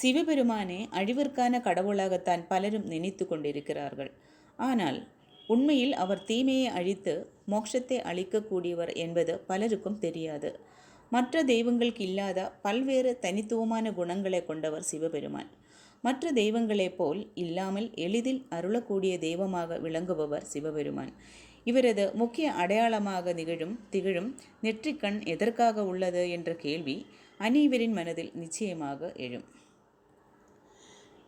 சிவபெருமானே அழிவிற்கான கடவுளாகத்தான் பலரும் நினைத்து கொண்டிருக்கிறார்கள். ஆனால் உண்மையில் அவர் தீமையை அழித்து மோட்சத்தை அளிக்கக்கூடியவர் என்பது பலருக்கும் தெரியாது. மற்ற தெய்வங்களுக்கு இல்லாத பல்வேறு தனித்துவமான குணங்களை கொண்டவர் சிவபெருமான். மற்ற தெய்வங்களைப் போல் இல்லாமல் எளிதில் அருளக்கூடிய தெய்வமாக விளங்குபவர் சிவபெருமான். இவரது முக்கிய அடையாளமாக நிகழும் திகழும் நெற்றிக்கண் எதற்காக உள்ளது என்ற கேள்வி அனைவரின் மனதில் நிச்சயமாக எழும்.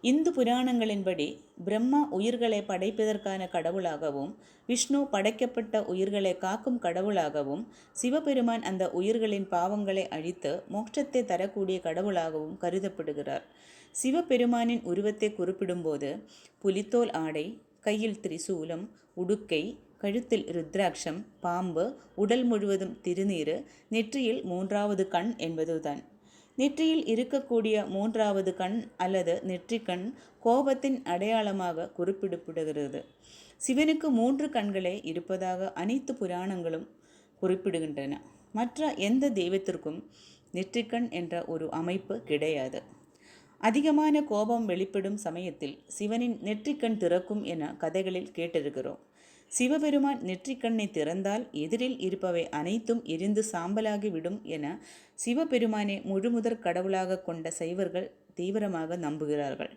இந்து புராணங்களின்படி பிரம்மா உயிர்களை படைப்பதற்கான கடவுளாகவும் விஷ்ணு படைக்கப்பட்ட உயிர்களை காக்கும் கடவுளாகவும் சிவபெருமான் அந்த உயிர்களின் பாவங்களை அழித்து மோட்சத்தை தரக்கூடிய கடவுளாகவும் கருதப்படுகிறார். சிவபெருமானின் உருவத்தை குறிப்பிடும்போது புலித்தோல் ஆடை கையில் திரிசூலம் உடுக்கை கழுத்தில் ருத்ராட்சம் பாம்பு உடல் முழுவதும் திருநீரு நெற்றியில் மூன்றாவது கண் என்பதுதான். நெற்றியில் இருக்கக்கூடிய மூன்றாவது கண் அல்லது நெற்றிக்கண் கோபத்தின் அடையாளமாக குறிப்பிடப்படுகிறது. சிவனுக்கு மூன்று கண்களே இருப்பதாக அனைத்து புராணங்களும் குறிப்பிடுகின்றன. மற்ற எந்த தெய்வத்திற்கும் நெற்றிக்கண் என்ற ஒரு அமைப்பு கிடையாது. அதிகமான கோபம் வெளிப்படும் சமயத்தில் சிவனின் நெற்றிக்கண் திறக்கும் என கதைகளில் கேட்டிருக்கிறோம். சிவபெருமான் நெற்றிக்கண்ணை திறந்தால் எதிரில் இருப்பவை அனைத்தும் எரிந்து சாம்பலாகிவிடும் என சிவபெருமானை முழுமுதற் கடவுளாக கொண்ட சைவர்கள் தீவிரமாக நம்புகிறார்கள்.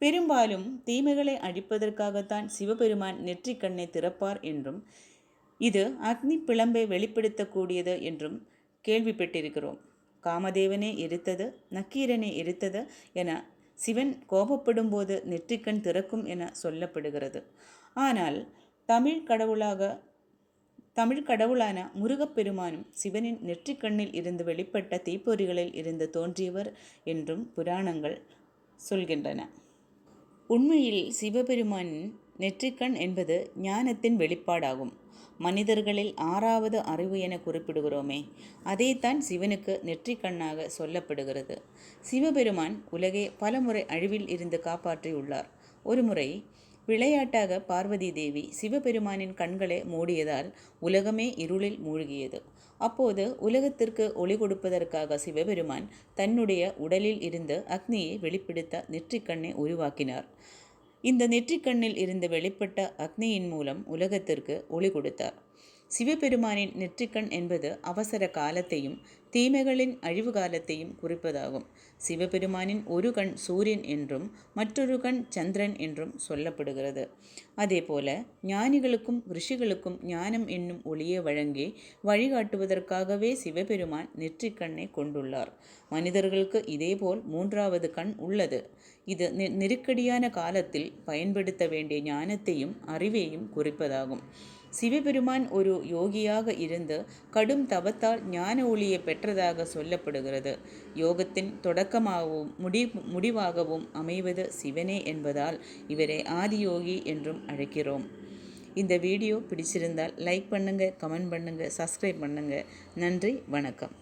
பெரும்பாலும் தீமைகளை அழிப்பதற்காகத்தான் சிவபெருமான் நெற்றிக்கண்ணை திறப்பார் என்றும் இது அக்னி பிளம்பை வெளிப்படுத்தக்கூடியது என்றும் கேள்விப்பட்டிருக்கிறோம். காமதேவனே எரித்தது நக்கீரனே எரித்தது என சிவன் கோபப்படும் போது நெற்றிக்கண் திறக்கும் என சொல்லப்படுகிறது. ஆனால் தமிழ் கடவுளாக தமிழ் கடவுளான முருகப்பெருமானும் சிவனின் நெற்றிக்கண்ணில் இருந்து வெளிப்பட்ட தீப்பொறிகளில் இருந்து தோன்றியவர் என்றும் புராணங்கள் சொல்கின்றன. உண்மையில் சிவபெருமானின் நெற்றிக்கண் என்பது ஞானத்தின் வெளிப்பாடாகும். மனிதர்களில் ஆறாவது அறிவு என குறிப்பிடுகிறோமே அதைத்தான் சிவனுக்கு நெற்றிக்கண்ணாக சொல்லப்படுகிறது. சிவபெருமான் உலகை பலமுறை அழிவில் இருந்து காப்பாற்றியுள்ளார். ஒருமுறை விளையாட்டாக பார்வதி தேவி சிவபெருமானின் கண்களை மூடியதால் உலகமே இருளில் மூழ்கியது. அப்போது உலகத்திற்கு ஒளி கொடுப்பதற்காக சிவபெருமான் தன்னுடைய உடலில் இருந்து அக்னியை வெளிப்படுத்த நெற்றிக்கண்ணை உருவாக்கினார். இந்த நெற்றிக்கண்ணில் இருந்து வெளிப்பட்ட அக்னியின் மூலம் உலகத்திற்கு ஒளி கொடுத்தார். சிவபெருமானின் நெற்றிக்கண் என்பது அவசர காலத்தையும் தீமைகளின் அழிவு காலத்தையும் குறிப்பதாகும். சிவபெருமானின் ஒரு கண் சூரியன் என்றும் மற்றொரு கண் சந்திரன் என்றும் சொல்லப்படுகிறது. அதேபோல ஞானிகளுக்கும் ரிஷிகளுக்கும் ஞானம் என்னும் ஒளியை வழங்கி வழிகாட்டுவதற்காகவே சிவபெருமான் நெற்றிக்கண்ணை கொண்டுள்ளார். மனிதர்களுக்கு இதேபோல் மூன்றாவது கண் உள்ளது. இது நெருக்கடியான காலத்தில் பயன்படுத்த வேண்டிய ஞானத்தையும் அறிவையும் குறிப்பதாகும். சிவபெருமான் ஒரு யோகியாக இருந்து கடும் தவத்தால் ஞான ஒளியை பெற்றதாக சொல்லப்படுகிறது. யோகத்தின் தொடக்கமாகவும் முடி முடிவாகவும் அமைவது சிவனே என்பதால் இவரை ஆதியோகி என்றும் அழைக்கிறோம். இந்த வீடியோ பிடிச்சிருந்தால் லைக் பண்ணுங்கள் கமெண்ட் பண்ணுங்கள் சப்ஸ்கிரைப் பண்ணுங்கள் நன்றி வணக்கம்.